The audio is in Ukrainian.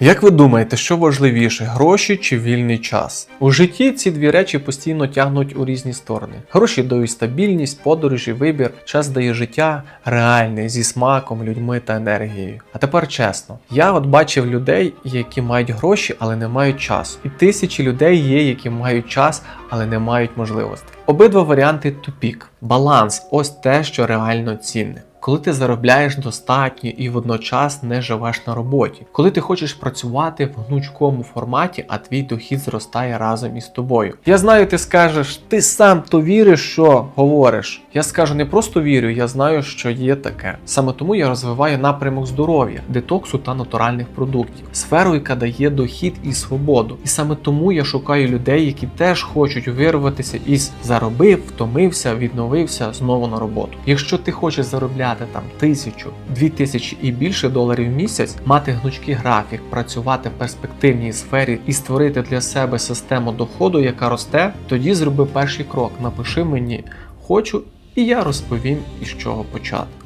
Як ви думаєте, що важливіше гроші чи вільний час? У житті ці дві речі постійно тягнуть у різні сторони. Гроші дають стабільність, подорожі, вибір, час дає життя реальне зі смаком, людьми та енергією. А тепер чесно, я от бачив людей, які мають гроші, але не мають часу. І тисячі людей є, які мають час, але не мають можливостей. Обидва варіанти тупік. Баланс ось те, що реально цінне. Коли ти заробляєш достатньо і водночас не живеш на роботі, коли ти хочеш працювати в гнучкому форматі, а твій дохід зростає разом із тобою. Я знаю, ти скажеш, ти сам то віриш, що говориш. Я скажу не просто вірю, я знаю, що є таке. Саме тому я розвиваю напрямок здоров'я, детоксу та натуральних продуктів, сферу, яка дає дохід і свободу. І саме тому я шукаю людей, які теж хочуть вирватися із заробив, втомився, відновився знову на роботу. Якщо ти хочеш заробляти там тисячу, дві тисячі і більше доларів в місяць, мати гнучкий графік, працювати в перспективній сфері і створити для себе систему доходу, яка росте, тоді зроби перший крок. Напиши мені хочу, і я розповім із чого почати.